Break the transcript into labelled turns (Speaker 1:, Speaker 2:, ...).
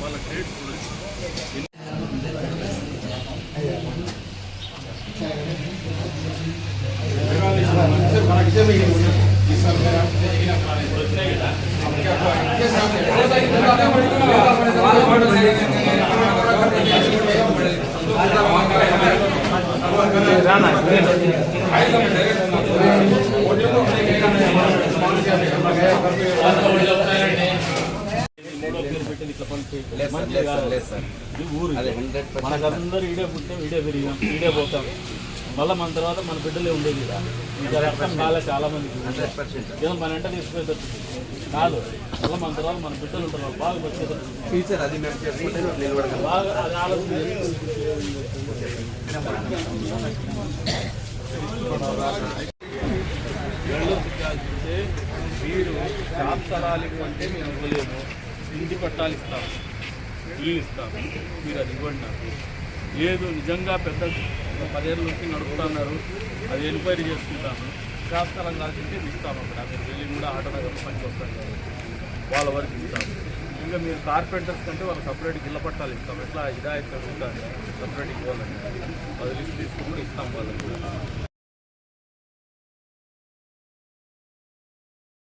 Speaker 1: వాళ్ళ ట్రేడ్ చూడొచ్చు మూడో పేరు పెట్టి ఇట్లా పని చేయడం మంచిది కాదు. ఇది ఊరు మనకందరూ ఈడే పుట్టాం ఈడే పెరిగాం ఈడే పోతాం. మళ్ళీ మన తర్వాత మన బిడ్డలే ఉండేది ఇలా ఇంకా రక్తం కాలే చాలా మందికి ఏదో మన వెంట తీసుకునేటట్టు కాదు. మళ్ళీ మన తర్వాత మన బిడ్డలు ఉంటారు బాగా వచ్చేటట్టు
Speaker 2: ఫ్యూచర్ అది
Speaker 1: బాగా అది ఆలోచన వెళ్ళొస్తే మీరు జాబ్ అంటే మేము ఇవ్వలేము. ఇంటి పట్టాలు ఇస్తాం ఇల్లు ఇస్తాము మీరు అది ఇవ్వండి నాకు. లేదు నిజంగా పెద్ద పదేళ్ళ నుంచి నడుపుతున్నారు అది ఎంక్వైరీ చేసుకుంటాము శాస్త్రం కాల్సింటే ఇస్తాము అక్కడ. మీరు వెళ్ళి కూడా ఆటోనగర్ పనికి వస్తాను వాళ్ళ వరకు ఇస్తాము ఇంకా మీరు కార్పెంటర్స్ కంటే వాళ్ళకి సపరేట్ గిల్ల పట్టాలు ఇస్తాం. ఎట్లా ఇదాయితీ సపరేట్ ఇవ్వాలండి అది లిస్ట్ తీసుకుని కూడా ఇస్తాం వాళ్ళకి.